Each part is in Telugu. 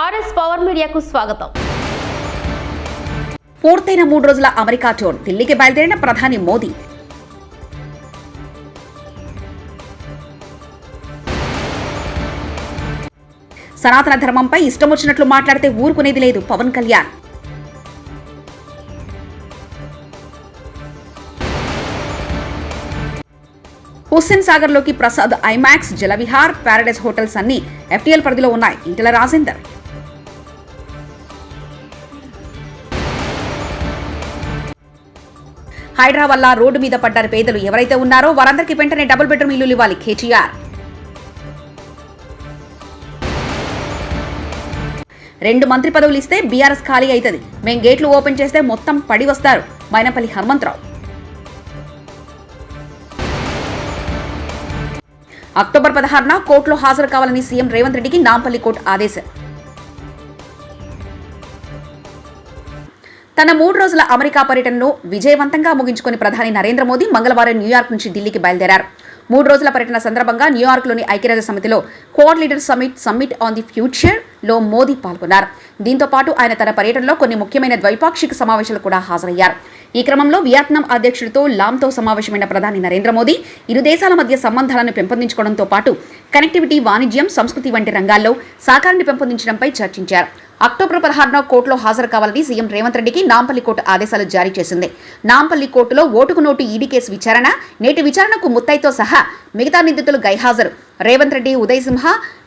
ఆర్ఎస్ పవర్ మీడియాకు స్వాగతం. పూర్తయిన మూడు రోజుల అమెరికా టూర్ ఢిల్లీకి బయలుదేరిన ప్రధాని మోదీ. సనాతన ధర్మంపై ఇష్టం వచ్చినట్లు మాట్లాడితే ఊరుకునేది లేదు Pawan Kalyan. Hussain సాగర్లోకి Prasad IMAX Jalavihar paradise hotels అన్ని ఎఫ్టీఎల్ పరిధిలో ఉన్నాయి. ఇంటిల రాజేందర్. హైడ్రా రోడ్డు మీద పడ్డారు పేదలు. ఎవరైతే ఉన్నారో వారందరికీ వెంటనే డబుల్ బెడ్రూమ్ ఇల్లు ఇవ్వాలి కేటీఆర్. రెండు మంత్రి పదవులు ఇస్తే బీఆర్ఎస్ ఖాళీ అవుతుంది మేం గేట్లు ఓపెన్ చేస్తే మొత్తం పడి వస్తారు. మైనపల్లి హనుమంతరావు. అక్టోబర్ పదహారున కోర్టులో హాజరు కావాలని సీఎం రేవంత్ రెడ్డికి నాంపల్లి కోర్టు ఆదేశం. తన మూడు రోజుల అమెరికా పర్యటనను విజయవంతంగా ముగించుకుని ప్రధాని నరేంద్ర మోదీ మంగళవారం న్యూయార్క్ నుంచి ఢిల్లీకి బయలుదేరారు. మూడు రోజుల పర్యటన సందర్భంగా న్యూయార్క్లోని ఐక్యరాజ్య సమితిలో core leader summit summit on the ఫ్యూచర్లో మోదీ పాల్గొన్నారు. దీంతో పాటు ఆయన తన పర్యటనలో కొన్ని ముఖ్యమైన ద్వైపాక్షిక సమావేశాలు కూడా హాజరయ్యారు. ఈ క్రమంలో వియత్నాం అధ్యక్షుడితో లామ్తో సమావేశమైన ప్రధాని నరేంద్ర మోదీ ఇరు దేశాల మధ్య సంబంధాలను పెంపొందించుకోవడంతో పాటు కనెక్టివిటీ వాణిజ్యం సంస్కృతి వంటి రంగాల్లో సహకారాన్ని పెంపొందించడంపై చర్చించారు. అక్టోబర్ పదహారున కోర్టులో హాజరు కావాలని సీఎం రేవంత్ రెడ్డికి నాంపల్లి కోర్టు ఆదేశాలు జారీ చేసింది. నాంపల్లి కోర్టులో ఓటుకు నోటు ఈడీ కేసు విచారణ నేటి విచారణకు ముత్తైతో సహా మిగతా నిందితులు గైహాజరు. రేవంత్ రెడ్డి ఉదయ్ సింహ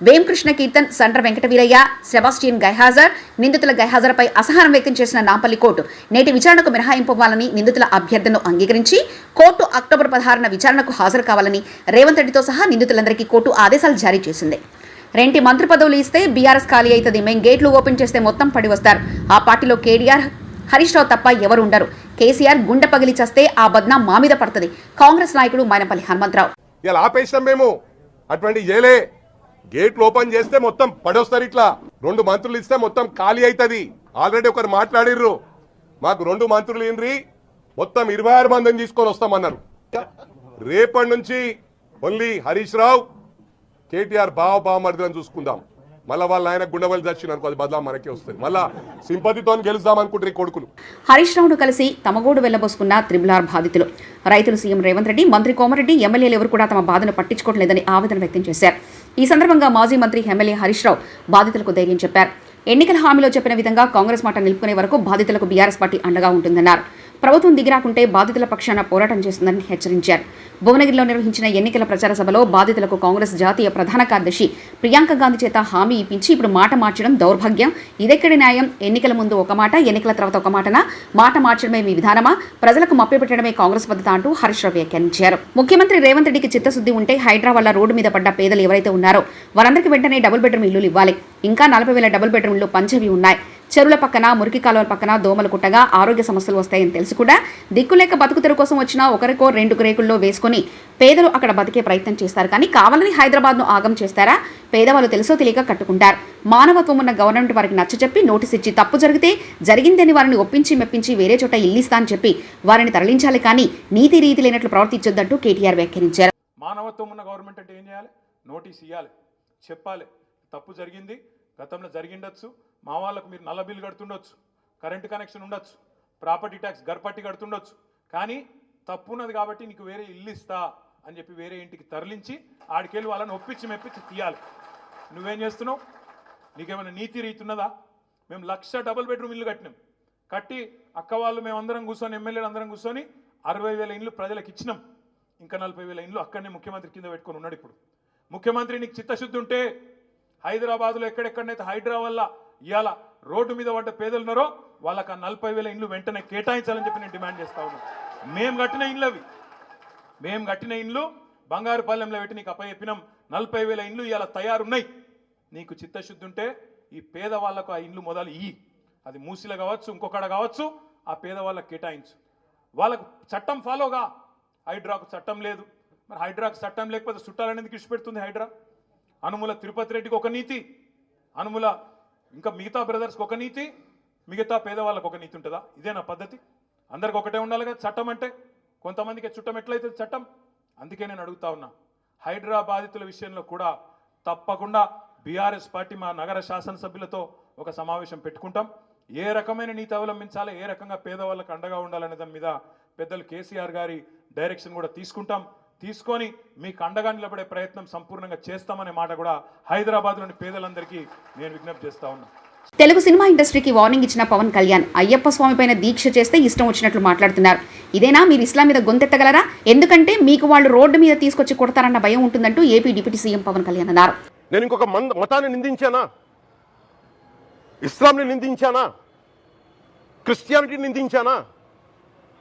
వేంకృష్ణ కీర్తన్ సండ్ర వెంకటవీరయ్య సెబాస్టియన్ గైహాజర్ నిందితుల గైహాజర్పై అసహనం వ్యక్తం చేసిన నాంపల్లి కోర్టు నేటి విచారణకు మినహాయింపవ్వాలని నిందితుల అభ్యర్థనను అంగీకరించి కోర్టు అక్టోబర్ పదహారున విచారణకు హాజరు కావాలని రేవంత్ రెడ్డితో సహా నిందితులందరికీ కోర్టు ఆదేశాలు జారీ చేసింది. రెంటి మంత్రి పదవులు ఇస్తే బీఆర్ఎస్ ఖాళీ అవుతుంది. మేం గేట్లు ఓపెన్ చేస్తే మొత్తం పడి వస్తారు. ఆ పార్టీలో కేడీఆర్ హరీష్ రావు తప్ప ఎవరు ఉండరు కేసీఆర్ గుండె పగిలి చేస్తే ఆ బద్నా మా మీద పడుతుంది. కాంగ్రెస్ నాయకుడు మైనపల్లి హనుమంతరావు. ఇలా ఆపేసాం మేము. అటువంటి చేయలే గేట్లు ఓపెన్ చేస్తే మొత్తం పడొస్తారు ఇట్లా. రెండు మంత్రులు ఇస్తే మొత్తం ఖాళీ అవుతుంది. ఆల్రెడీ ఒకరు మాట్లాడిర్రు. మాకు రెండు మంత్రులు ఇండ్రి మొత్తం ఇరవై ఆరు మందిని తీసుకొని వస్తామన్నారు. రేపటి నుంచి ఓన్లీ హరీష్ రావు కేటీఆర్ బావ బావమరిదిని చూసుకుందాం. మళ్ళా వాళ్ళ ఆయన గుండెవల్లి దర్శనం అది బదలా మనకే వస్తుంది. మళ్ళా సింపతితో గెలుద్దాం అనుకుంటారు ఈ కొడుకులు. హరీష్ రావును కలిసి తమగోడు వెళ్ళబోసుకున్న త్రిబులార్ బాధితులు. రైతులు సీఎం రేవంత్ రెడ్డి మంత్రి కోమరెడ్డి ఎమ్మెల్యేలు ఎవరు కూడా తమ బాధను పట్టించుకోవట్లేదని ఆవేదన వ్యక్తం చేశారు. ఈ సందర్భంగా మాజీ మంత్రి ఎమ్మెల్యే హరీష్ రావు బాధితులకు ధైర్యం చెప్పారు. ఎన్నికల హామీలో చెప్పిన విధంగా కాంగ్రెస్ మాట నిలుపుకునే వరకు బాధితులకు బీఆర్ఎస్ పార్టీ అండగా ఉంటుందన్నారు. ప్రభుత్వం దిగిరాకుంటే బాధితుల పక్షాన పోరాటం చేస్తుందని హెచ్చరించారు. భువనగిరిలో నిర్వహించిన ఎన్నికల ప్రచార సభలో బాధితులకు కాంగ్రెస్ జాతీయ ప్రధాన కార్యదర్శి ప్రియాంక గాంధీ చేత హామీ ఇప్పించి ఇప్పుడు మాట మార్చడం దౌర్భాగ్యం. ఇదెక్కడి న్యాయం? ఎన్నికల ముందు ఒక మాట ఎన్నికల తర్వాత ఒక మాటన? మాట మార్చడమే మీ విధానమా? ప్రజలకు మభ్యపెట్టడమే కాంగ్రెస్ పద్ధత అంటూ హరీష్ రావు వ్యాఖ్యానించారు. ముఖ్యమంత్రి రేవంత్ రెడ్డికి చిత్తశుద్ధి ఉంటే హైడ్రా రోడ్డు మీద పడ్డ పేదలు ఎవరైతే ఉన్నారో వారందరికీ వెంటనే డబుల్ బెడ్రూమ్ ఇల్లులు ఇవ్వాలి. ఇంకా నలభై వేల డబుల్ బెడ్రూమ్లు పంచవి ఉన్నాయి. చెరువుల పక్కన మురికి కాలువల పక్కన దోమలు కుట్టగా ఆరోగ్య సమస్యలు వస్తాయని తెలుసు కూడా. దిక్కులేక బతుకుతెరు కోసం వచ్చిన ఒకరికో రెండు రేకుల్లో వేసుకుని పేదలు అక్కడ బతికే ప్రయత్నం చేస్తారు కానీ కావాలని హైదరాబాద్ను ఆగం చేస్తారా? పేదవాళ్ళు తెలుసో తెలియక కట్టుకుంటారు. మానవత్వం ఉన్న గవర్నమెంట్ వారికి నచ్చచెప్పి నోటీస్ ఇచ్చి తప్పు జరిగితే జరిగిందని వారిని ఒప్పించి మెప్పించి వేరే చోట ఇల్లిస్తా అని చెప్పి వారిని తరలించాలి కానీ నీతి రీతి లేనట్లు ప్రవర్తించొద్దంటూ కేటీఆర్ వ్యాఖ్యానించారు. మానవత్వం ఉన్న గవర్నమెంట్ అంటే ఏం చేయాలి? నోటీస్ ఇవ్వాలి చెప్పాలి. తప్పు జరిగింది. గతంలో జరిగిండొచ్చు. మా వాళ్ళకు మీరు నల్ల బిల్లు కడుతుండొచ్చు కరెంటు కనెక్షన్ ఉండొచ్చు ప్రాపర్టీ ట్యాక్స్ గర్పట్టి కడుతుండొచ్చు కానీ తప్పు ఉన్నది కాబట్టి నీకు వేరే ఇల్లు ఇస్తా అని చెప్పి వేరే ఇంటికి తరలించి ఆడికెళ్ళి వాళ్ళని ఒప్పించి మెప్పించి తీయాలి. నువ్వేం చేస్తున్నావు? నీకేమైనా నీతి రీతున్నదా మేము లక్ష డబుల్ బెడ్రూమ్ ఇల్లు కట్టినాం. కట్టి అక్క వాళ్ళు మేమందరం కూర్చొని ఎమ్మెల్యేలు అందరం కూర్చొని అరవై వేల ఇండ్లు ప్రజలకు ఇచ్చినాం. ఇంకా నలభై వేల ఇండ్లు అక్కడనే ముఖ్యమంత్రి కింద పెట్టుకొని ఉన్నాడు ఇప్పుడు. ముఖ్యమంత్రి నీకు చిత్తశుద్ధి ఉంటే హైదరాబాద్లో ఎక్కడెక్కడనైతే హైడ్రా వల్ల ఇవాళ రోడ్డు మీద పడ్డ పేదలు ఉన్నారో వాళ్ళకి ఆ నలభై వేల ఇండ్లు వెంటనే కేటాయించాలని చెప్పి నేను డిమాండ్ చేస్తా ఉన్నాను మేము కట్టిన ఇండ్లు అవి మేము కట్టిన ఇండ్లు బంగారుపాలెంలో పెట్టి నీకు అప్పచెప్పినాం. నలభై వేల ఇండ్లు ఇవాళ తయారున్నాయి. నీకు చిత్తశుద్ధి ఉంటే ఈ పేదవాళ్ళకు ఆ ఇండ్లు మొదలు ఇయ్యి. అది మూసిలో కావచ్చు ఇంకొకడ కావచ్చు ఆ పేదవాళ్ళకి కేటాయించు. వాళ్ళకు చట్టం ఫాలోగా హైడ్రాకు చట్టం లేదు. మరి హైడ్రాకు చట్టం లేకపోతే చుట్టాలనేది పెడుతుంది హైడ్రా. అనుముల తిరుపతి రెడ్డికి ఒక నీతి. అనుముల ఇంకా మిగతా బ్రదర్స్కి ఒక నీతి మిగతా పేదవాళ్ళకు ఒక నీతి ఉంటుందా? ఇదే నా పద్ధతి. అందరికి ఒకటే ఉండాలి కదా చట్టం అంటే? కొంతమందికి చుట్టం ఎట్లయితే చట్టం? అందుకే నేను అడుగుతా ఉన్నా. హైడ్రా బాధితుల విషయంలో కూడా తప్పకుండా బీఆర్ఎస్ పార్టీ మా నగర శాసనసభ్యులతో ఒక సమావేశం పెట్టుకుంటాం. ఏ రకమైన నీతి అవలంబించాలి ఏ రకంగా పేదవాళ్ళకు అండగా ఉండాలనే దాని మీద పెద్దలు కేసీఆర్ గారి డైరెక్షన్ కూడా తీసుకుంటాం. తీసుకొని మీకు అండగా నిలబడే ప్రయత్నం సంపూర్ణంగా చేస్తామనే మాట కూడా హైదరాబాద్లోని పేదలందరికీ నేను విజ్ఞప్తి చేస్తా ఉన్నా. తెలుగు సినిమా ఇండస్ట్రీకి వార్నింగ్ ఇచ్చిన పవన్ కళ్యాణ్. అయ్యప్ప స్వామి పైన దీక్ష చేస్తే ఇష్టం వచ్చినట్లు మాట్లాడుతున్నారు. ఇదేనా మీరు ఇస్లాం మీద గొంతెత్తగలరా? ఎందుకంటే మీకు వాళ్ళు రోడ్డు మీద తీసుకొచ్చి కొడతారన్న భయం ఉంటుందంటూ AP deputy CM Pawan Kalyan అన్నారు. నేను ఇంకొక మంద మతాన్ని నిందించానా? ఇస్లాంని నిందించానా? క్రిస్టియానిటీని నిందించానా?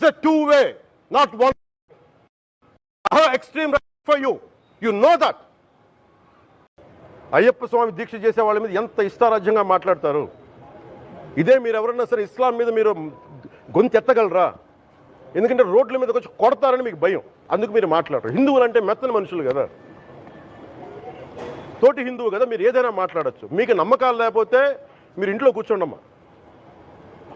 it's two way not one I have extreme right for you you know that. Ayyappa Swamy దీక్ష చేసే వాళ్ళ మీద ఎంత ఇష్టారాజ్యంగా మాట్లాడతారు? ఇదే మీరు ఎవరన్నా సరే ఇస్లాం మీద మీరు గొంతు ఎత్తగలరా ఎందుకంటే రోడ్ల మీద వచ్చి కొడతారని మీకు భయం. అందుకు మీరు మాట్లాడరు. హిందువులు అంటే మెత్తని మనుషులు కదా. తోటి హిందువు కదా మీరు ఏదైనా మాట్లాడచ్చు. మీకు నమ్మకాలు లేకపోతే మీరు ఇంట్లో కూర్చోండమ్మా.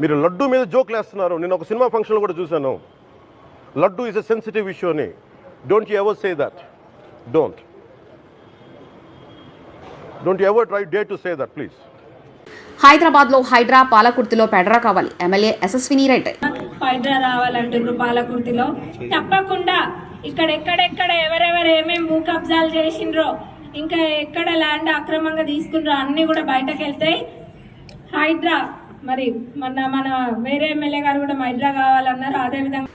మీరు లడ్డు మీద జోక్లు వేస్తున్నారు. నేను ఒక సినిమా ఫంక్షన్లో కూడా చూశాను. Laddu is a sensitive issue అని. Don't you ever say that don't don't ever try day to say that please హైదరాబాద్లో హైడ్రా పాలకుర్తిలో పెడ్రా కావాలి. ఎమ్మెల్యే యశస్విని రెడ్డి. హైడ్రా రావాలంటున్నారు పాలకుర్తిలో. తప్పకుండా ఇక్కడ ఎక్కడెక్కడ ఎవరెవరు ఏమేమి భూ కబ్జాలు చేసిండ్రో ఇంకా ఎక్కడ ల్యాండ్ అక్రమంగా తీసుకున్నారో అన్ని కూడా బయటకు వెళ్తాయి హైడ్రా మరి మన మన వేరే ఎమ్మెల్యే గారు కూడా హైడ్రా కావాలన్నారు అదేవిధంగా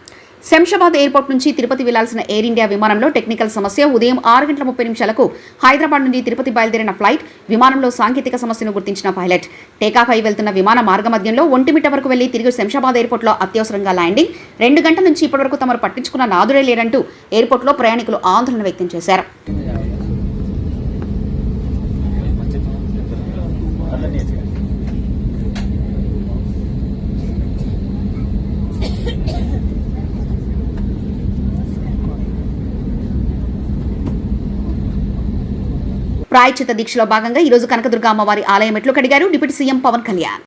శంషాబాద్ ఎయిర్పోర్ట్ నుంచి తిరుపతి వెళ్ళాల్సిన ఎయిర్ ఇండియా విమానంలో టెక్నికల్ సమస్య ఉదయం ఆరు గంటల ముప్పై నిమిషాలకు హైదరాబాద్ నుంచి తిరుపతి బయలుదేరిన ఫ్లైట్ విమానంలో సాంకేతిక సమస్యను గుర్తించిన పైలట్. టేకాఫ్ అయి వెళ్తున్న విమాన మార్గమధ్యంలో ఒంటిమిట వరకు వెళ్ళి తిరిగి శంషాబాద్ ఎయిర్పోర్ట్లో అత్యవసరంగా ల్యాండింగ్. రెండు గంటల నుంచి ఇప్పటివరకు తమరు పట్టించుకున్న నాదుడే లేరంటూ ఎయిర్పోర్ట్లో ప్రయాణికులు ఆందోళన వ్యక్తం చేశారు. ప్రాయచిత దీక్షలో భాగంగా ఈరోజు కనకదుర్గ అమ్మవారి ఆలయం మెట్లు కడిగారు డిప్యూటీ సీఎం పవన్ కళ్యాణ్.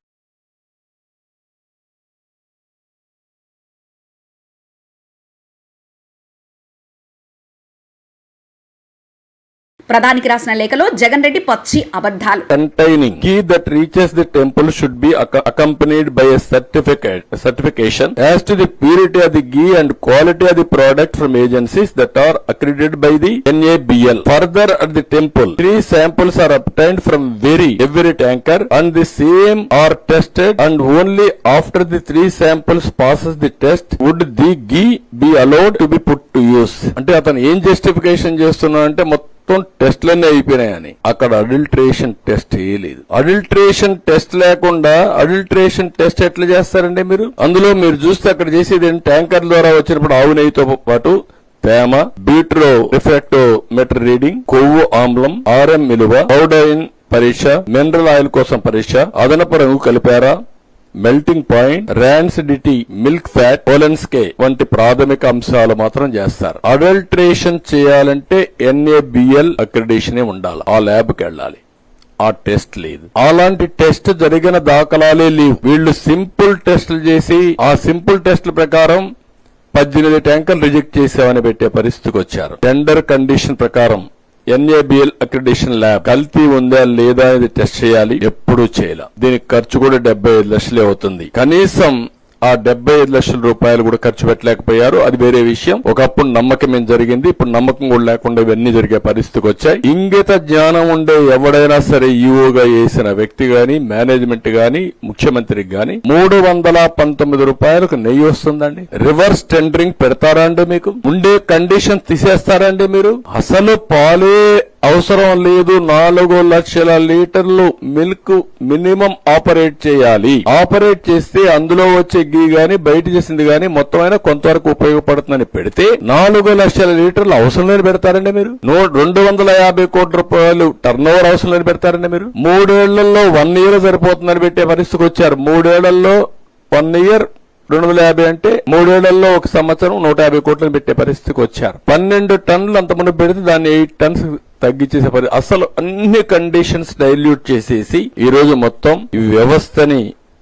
ప్రధానికి రాసిన లేఖలో జగన్ రెడ్డి పచ్చి అబద్ధాలు containing ghee that reaches the temple should be ac- accompanied by a certificate certification as to the purity of the ghee and quality of the product from agencies that are accredited by the NABL. Further, at the temple, three samples are obtained from very every tanker, and the same are tested, and only after the three samples passes the test would the ghee be allowed to be put to use. అంటే అతను ఏం జస్టిఫికేషన్ చేస్తున్నా అంటే మొత్తం మొత్తం టెస్ట్లన్నీ అయిపోయినాయని అక్కడ అడల్ట్రేషన్ టెస్ట్ చేయలేదు. అడల్ట్రేషన్ టెస్ట్ లేకుండా అడల్ట్రేషన్ టెస్ట్ ఎట్లా చేస్తారండి మీరు? అందులో మీరు చూస్తే అక్కడ చేసేది ట్యాంకర్ ద్వారా వచ్చినప్పుడు ఆవు నెయ్యితో పాటు తేమ బీట్రో రిఫ్రాక్టో మెటర్ రీడింగ్ కొవ్వు ఆమ్లం ఆర్ఎం విలువ పౌడైన్ పరీక్ష మినరల్ ఆయిల్ కోసం పరీక్ష అదనపు రంగు కలిపారా melting point rancidity milk fat Polenske వంటి ప్రాథమిక అంశాలు మాత్రం చేస్తారు. అడల్ట్రేషన్ చేయాలంటే ఎన్ఏబిఎల్ అక్రిడేషనే ఉండాలి. ఆ ల్యాబ్కి వెళ్ళాలి. ఆ టెస్ట్ లేదు. అలాంటి టెస్ట్ జరిగిన దాఖలాలే లేవు. వీళ్ళు సింపుల్ టెస్టులు చేసి ఆ సింపుల్ టెస్టుల ప్రకారం పద్దెనిమిది ట్యాంకర్లు రిజెక్ట్ చేసామని పెట్టే పరిస్థితికి వచ్చారు. టెండర్ కండిషన్ ప్రకారం ఎన్ఏబిఎల్ అక్రిడేషన్ ల్యాబ్ కల్తీ ఉందా లేదా అనేది టెస్ట్ చేయాలి? ఎప్పుడూ చేయాలి. దీనికి ఖర్చు కూడా డెబ్బై ఐదు లక్షలే అవుతుంది. కనీసం ఆ డెబ్బై ఐదు లక్షల రూపాయలు కూడా ఖర్చు పెట్టలేకపోయారు. అది వేరే విషయం. ఒకప్పుడు నమ్మకం ఏం జరిగింది? ఇప్పుడు నమ్మకం కూడా లేకుండా ఇవన్నీ జరిగే పరిస్థితికి వచ్చాయి. ఇంగిత జ్ఞానం ఉండే ఎవడైనా సరే ఈఓగా వేసిన వ్యక్తి గాని మేనేజ్మెంట్ గాని ముఖ్యమంత్రికి గాని మూడు వందల పంతొమ్మిది రూపాయలకు నెయ్యి వస్తుందండి. రివర్స్ టెండరింగ్ పెడతారా అండి మీకు? ఉండే కండిషన్ తీసేస్తారండి మీరు? అసలు పాలే అవసరం లేదు నాలుగు లక్షల లీటర్లు మిల్క్ మినిమం ఆపరేట్ చేయాలి. ఆపరేట్ చేస్తే అందులో వచ్చే గీ గాని బయట చేసింది గాని మొత్తం అయినా కొంతవరకు ఉపయోగపడుతుందని పెడితే నాలుగు లక్షల లీటర్లు అవసరం లేని పెడతారండి మీరు? రెండు వందల యాభై కోట్ల రూపాయలు టర్న్ ఓవర్ అవసరం లేని పెడతారండి మీరు? మూడేళ్ళలో వన్ ఇయర్ సరిపోతుందని పెట్టే పరిస్థితికి వచ్చారు. మూడేళ్ళలో వన్ ఇయర్ రెండు వందల యాభై అంటే మూడేళ్ళలో ఒక సంవత్సరం నూట యాభై కోట్లను పెట్టే పరిస్థితికి వచ్చారు. పన్నెండు టన్నులు అంతమంది పెడితే దాన్ని ఎయిట్ టన్స్ తగ్గించేసే పరి అసలు అన్ని కండిషన్స్ డైల్యూట్ చేసేసి ఈ రోజు మొత్తం ఈ వ్యవస్థని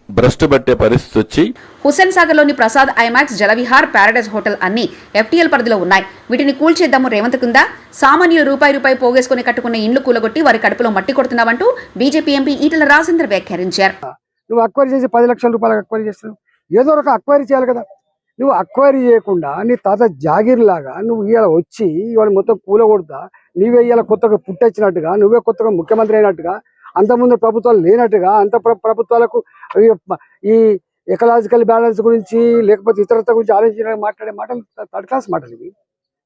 భ్రష్టు పట్టే పరిస్థితి వచ్చి Hussain సాగర్లోని Prasad IMAX Jalavihar paradise hotel అన్ని ఎఫ్టీఎల్ పరిధిలో ఉన్నాయి. వీటిని కూల్చేద్దాము రేవంత్ కింద. సామాన్యులు రూపాయి రూపాయి పోగేసుకుని కట్టుకున్న ఇండ్లు కూలగొట్టి వారి కడుపులో మట్టి కొడుతున్నామంటూ బీజేపీ ఎంపీ ఈటల రాజేందర్ వ్యాఖ్యానించారు. నువ్వు అక్వైరీ చేసి పది లక్షల రూపాయలకు అక్వైరీ చేస్తున్నావు. ఏదో ఒక అక్వైరీ చేయాలి కదా. నువ్వు అక్వైరీ చేయకుండా నీ తాత జాగీర్ లాగా నువ్వు ఇవాళ వచ్చి ఇవాళ మొత్తం కూలగొడతా నీవే ఇవాళ కొత్తగా పుట్టొచ్చినట్టుగా నువ్వే కొత్తగా ముఖ్యమంత్రి అయినట్టుగా అంతకుముందు ప్రభుత్వాలు లేనట్టుగా అంత ప్రభుత్వాలకు ఈ ఎకలాజికల్ బ్యాలెన్స్ గురించి లేకపోతే ఇతరత గురించి ఆలోచించిన మాట్లాడే మాటలు థర్డ్ క్లాస్ మాటలు ఇవి.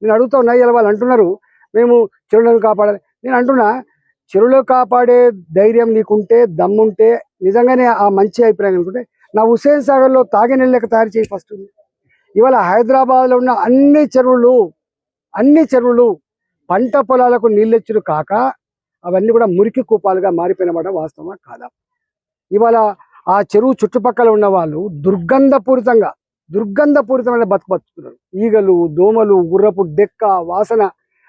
నేను అడుగుతా ఉన్నా ఇలా వాళ్ళు అంటున్నారు మేము చెరువులను కాపాడాలి. నేను అంటున్నా చెరువులు కాపాడే ధైర్యం నీకుంటే దమ్ముంటే నిజంగానే ఆ మంచి అభిప్రాయం అనుకుంటే నా హుసేన్ సాగర్లో తాగే లెక్క తయారు చేయి ఫస్ట్ ఇవాళ హైదరాబాద్లో ఉన్న అన్ని చెరువులు అన్ని చెరువులు పంట పొలాలకు నీళ్ళెచ్చులు కాక అవన్నీ కూడా మురికి కూపాలుగా మారిపోయినమాట వాస్తవమా? కాదా? ఇవాళ ఆ చెరువు చుట్టుపక్కల ఉన్న వాళ్ళు దుర్గంధపూరితంగా దుర్గంధపూరితమైన బతుకు బతుకుతున్నారు ఈగలు దోమలు గుర్రపు డెక్క వాసన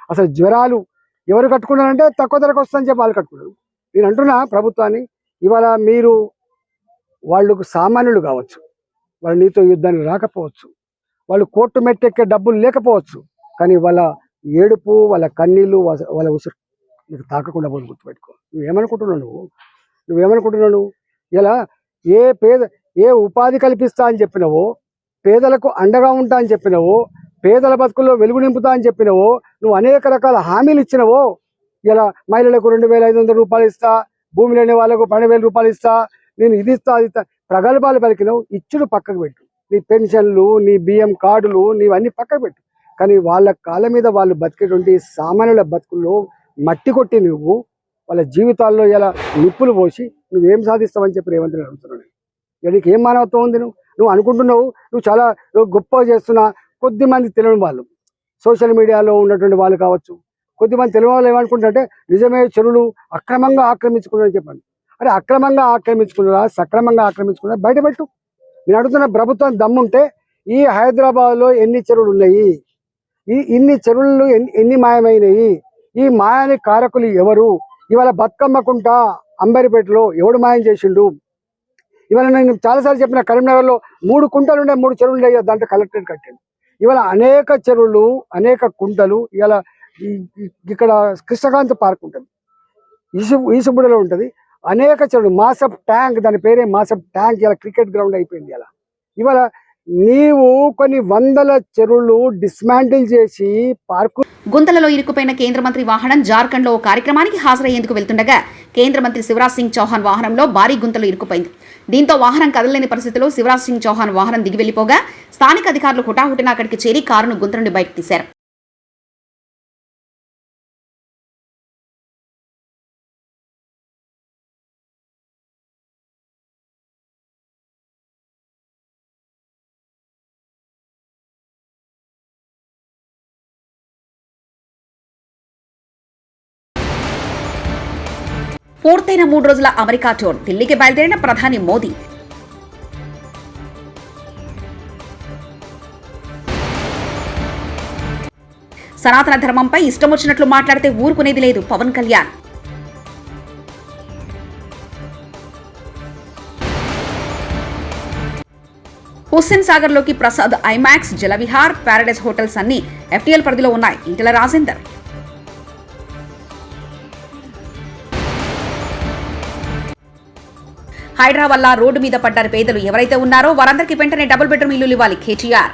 అసలు జ్వరాలు ఎవరు కట్టుకున్నారంటే తక్కువ ధరకు వస్తుందని చెప్పి వాళ్ళు కట్టుకున్నారు. నేను అంటున్నా ప్రభుత్వాన్ని ఇవాళ మీరు వాళ్ళకు సామాన్యులు కావచ్చు. వాళ్ళ నీతో యుద్ధానికి రాకపోవచ్చు. వాళ్ళు కోర్టు మెట్టెక్కే డబ్బులు లేకపోవచ్చు. కానీ వాళ్ళ ఏడుపు వాళ్ళ కన్నీళ్ళు వాళ్ళ వాళ్ళ ఉసురు నీకు తాకకుండా పోదు గుర్తుపెట్టుకో. నువ్వేమనుకుంటున్నావు నువ్వు? నువ్వేమనుకుంటున్నావు నువ్వు? ఇలా ఏ పేద ఏ ఉపాధి కల్పిస్తా అని చెప్పినవో పేదలకు అండగా ఉంటా అని చెప్పినవో పేదల బతుకుల్లో వెలుగు నింపుతా అని చెప్పినవో నువ్వు అనేక రకాల హామీలు ఇచ్చినవో ఇలా మహిళలకు రెండు వేల ఐదు వందల రూపాయలు ఇస్తా భూమి లేని వాళ్ళకు పన్నెండు వేల రూపాయలు ఇస్తా నేను ఇది ఇస్తా అది ప్రగల్భాలు పలికినావు ఇచ్చుడు పక్కకు పెట్టు. నీ పెన్షన్లు నీ బియ్యం కార్డులు నీవన్నీ పక్కకు పెట్టు. కానీ వాళ్ళ కాళ్ళ మీద వాళ్ళు బతికేటువంటి సామాన్యుల బతుకుల్లో మట్టి కొట్టి నువ్వు వాళ్ళ జీవితాల్లో ఇలా నిప్పులు పోసి నువ్వేం సాధిస్తావని చెప్పి రేవంత్ రెడ్డి అడుగుతున్నాడు. ఇక నీకు ఏం మానవత్వం ఉంది? నువ్వు నువ్వు అనుకుంటున్నావు నువ్వు చాలా గొప్పగా చేస్తున్నా కొద్ది మంది తెలియని వాళ్ళు. సోషల్ మీడియాలో ఉన్నటువంటి వాళ్ళు కావచ్చు. కొద్దిమంది తెలియని వాళ్ళు ఏమనుకుంటారంటే నిజమే చెరువులు అక్రమంగా ఆక్రమించుకున్నారని చెప్పాను. అరే అక్రమంగా ఆక్రమించుకున్నారా? సక్రమంగా ఆక్రమించుకున్నారా? బయటపెట్టు నేను అడుగుతున్న ప్రభుత్వం దమ్ముంటే ఈ హైదరాబాద్లో ఎన్ని చెరువులు ఉన్నాయి ఈ ఇన్ని చెరువులు ఎన్ని మాయమైనవి ఈ మాయాని కారకులు ఎవరు? ఇవాళ బతుకమ్మకుంట అంబరిపేటలో ఎవడు మాయం చేసిండు? ఇవాళ నేను చాలాసార్లు చెప్పిన కరీంనగర్లో మూడు కుంటలు ఉండే మూడు చెరువులు ఉండే దాంట్లో కలెక్టరేట్ కట్టాడు. ఇవాళ అనేక చెరువులు అనేక కుంటలు ఇవాళ ఇక్కడ కృష్ణకాంత్ పార్క్ ఉంటుంది. ఈసు ఈసుబుడలో ఉంటుంది. అనేక చెరువులు మాసప్ ట్యాంక్ దాని పేరే మాసప్ ట్యాంక్ ఇలా క్రికెట్ గ్రౌండ్ అయిపోయింది ఇలా. ఇవాళ నీవు కొన్ని వందల చెరువులు డిస్మాంటిల్ చేసి పార్కు గుంతలలో ఇరుక్కుపోయిన కేంద్ర మంత్రి వాహనం జార్ఖండ్లో కార్యక్రమానికి హాజరయ్యేందుకు వెళ్తుండగా కేంద్ర మంత్రి శివరాజ్ సింగ్ చౌహాన్ వాహనంలో భారీ గుంతలు ఇరుక్కుపోయింది. దీంతో వాహనం కదలలేని పరిస్థితిలో శివరాజ్ సింగ్ చౌహాన్ వాహనం దిగి వెళ్ళిపోగా స్థానిక అధికారులు హుటాహుటిన అక్కడికి చేరి కారును గుంత నుండి బయటకు తీశారు. పూర్తయిన మూడు రోజుల అమెరికా టూర్ ఢిల్లీకి బయలుదేరిన ప్రధాని మోదీ. సనాతన ధర్మంపై ఇష్టం వచ్చినట్లు మాట్లాడితే ఊరుకునేది లేదు Pawan Kalyan. Hussain సాగర్లోకి Prasad IMAX Jalavihar paradise hotels అన్ని ఎఫ్టీఎల్ పరిధిలో ఉన్నాయి. ఇంటిల రాజేందర్. హైడ్రా వల్ల రోడ్డు మీద పడ్డారు పేదలు. ఎవరైతే ఉన్నారో వారందరికీ వెంటనే డబుల్ బెడ్రూమ్ ఇల్లులు ఇవ్వాలి కేటీఆర్.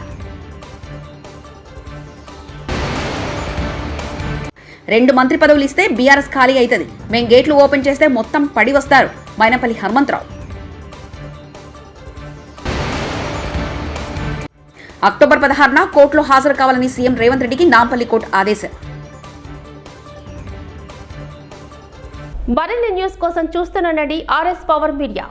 రెండు మంత్రి పదవులు ఇస్తే బీఆర్ఎస్ ఖాళీ అవుతుంది మేం గేట్లు ఓపెన్ చేస్తే మొత్తం పడి వస్తారు. మైనపల్లి హనుమంతరావు. అక్టోబర్ పదహారున కోర్టులో హాజరు కావాలని సీఎం రేవంత్ రెడ్డికి నాంపల్లి కోర్టు ఆదేశం. మరిన్ని న్యూస్ కోసం చూస్తున్న ఆర్ఎస్ పవర్ మీడియా.